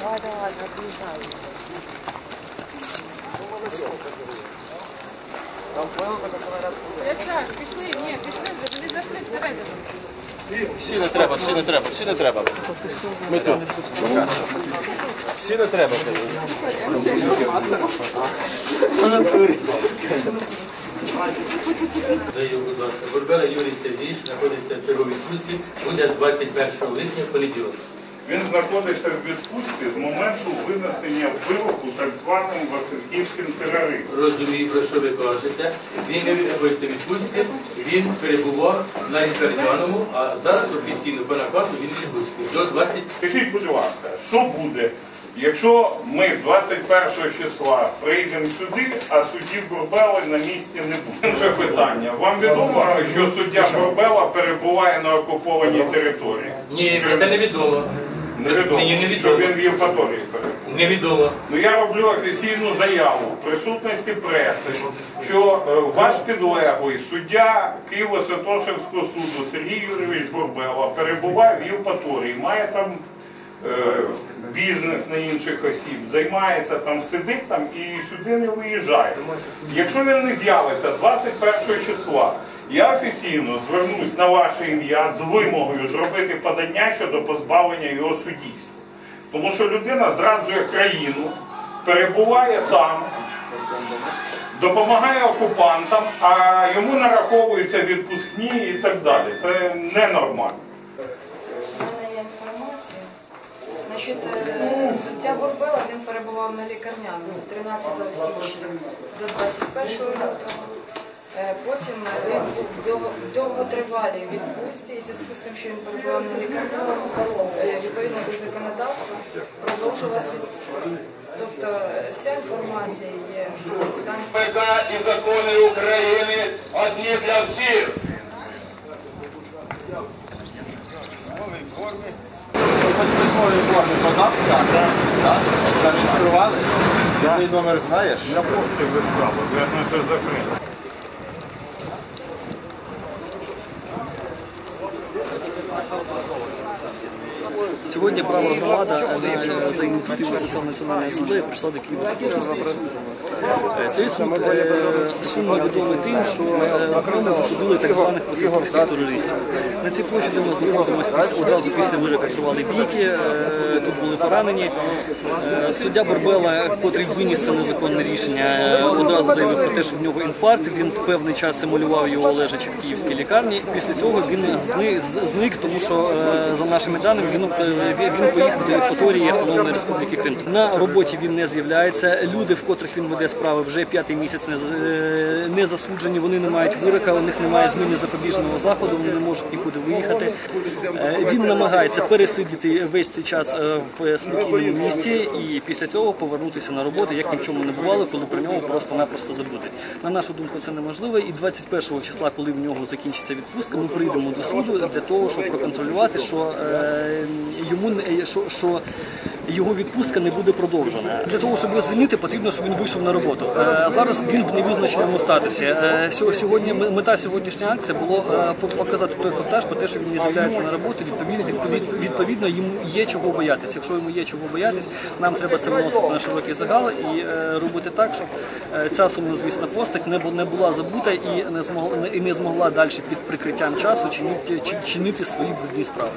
Давай, давай, отъезжай. Саш, пішли, ні, пішли вже, зайшли всередину. Всі не треба, всі не треба, всі не треба. Ми тут. Всі не треба. Даю, будь ласка. Бурбела Юрій Сергійович знаходиться в черговій відпустці, буде з 21 липня в понеділок. Він знаходиться в відпустці з моменту винесення вироку так званим Васильківським терористом. Розумію, про що ви кажете. Він не знаходиться в відпустці, він перебував на лікарняному, а зараз офіційно по наказу він відпустці. До 20... Скажіть, будь ласка, що буде, якщо ми 21 числа прийдемо сюди, а судді Бурбели на місці не буде? Інше питання. Вам відомо, що суддя Бурбела перебуває на окупованій території? Ні, це невідомо. Невідомо, Мені що невідомо. він в Євпаторії перебуває. Невідомо. Ну я роблю офіційну заяву в присутності преси, що е, ваш підлеглий суддя Києво-Святошинського суду Сергій Юрійович Бурбела перебуває в Євпаторії, має там е, бізнес на інших осіб, займається там, сидить там і сюди не виїжджає. Якщо він не з'явиться 21 числа, я офіційно звернусь на ваше ім'я з вимогою зробити подання щодо позбавлення його суддівства. Тому що людина зраджує країну, перебуває там, допомагає окупантам, а йому нараховуються відпускні і так далі. Це ненормально. У мене є інформація. Е, він перебував на лікарняному з 13 січня до 21 лютого. Е, Потім він був в довготривалій відпустці, і в зв'язку з тим, що він перебував на лікарняному, е, відповідно до законодавства, продовжилась відпустка. Тобто е, вся інформація є в інстанції. ПК і закони України одні для всіх. Хоч в формі подався, зареєстрували. Твій номер знаєш? Я просто відправив, я на це закрив. Сьогодні права громада е, за ініціативою Соціально-національної асамблеї прийшла до Києва Цей суд е, сумно відомий тим, що е, в ньому засудили так званих високівських терористів. На цій площі, де ми знаходимося одразу після вироку тривали бійки, е, тут були поранені. Е, Суддя Барбела, котрий виніс це незаконне рішення, е, одразу заявив про те, що в нього інфаркт. Він певний час симулював його лежачи в київській лікарні. Після цього він зник, тому що е, за нашими даними він, е, він поїхав до Євпаторії Автономної Республіки Крим. На роботі він не з'являється. Люди, в котрих він веде справи, вже п'ятий місяць не, е, засуджені. Вони не мають вирока, у них немає зміни запобіжного заходу, вони не можуть нікуди виїхати. Е, Він намагається пересидіти весь цей час е, в спокійному місті і після цього повернутися на роботу, як ні в чому не бувало, коли про нього просто-напросто забудуть. На нашу думку, це неможливо. І 21 числа, коли в нього закінчиться відпустка, ми прийдемо до суду для того, щоб проконтролювати, що йому не- що його відпустка не буде продовжена. Для того, щоб його звільнити, потрібно, щоб він вийшов на роботу. Е, Зараз він в невизначеному статусі. Е, сьо- Сьогодні мета сьогоднішньої акції було е, по- показати той фактаж про те, що він не з'являється на роботу. Відповідно, відповідно, відповідно, йому є чого боятися. Якщо йому є чого боятись, нам треба це виносити на широкий загал і робити так, щоб ця сумнозвісна постать не бу- не була забута і не змогла і не змогла далі під прикриттям часу чинити, чи- чинити свої брудні справи.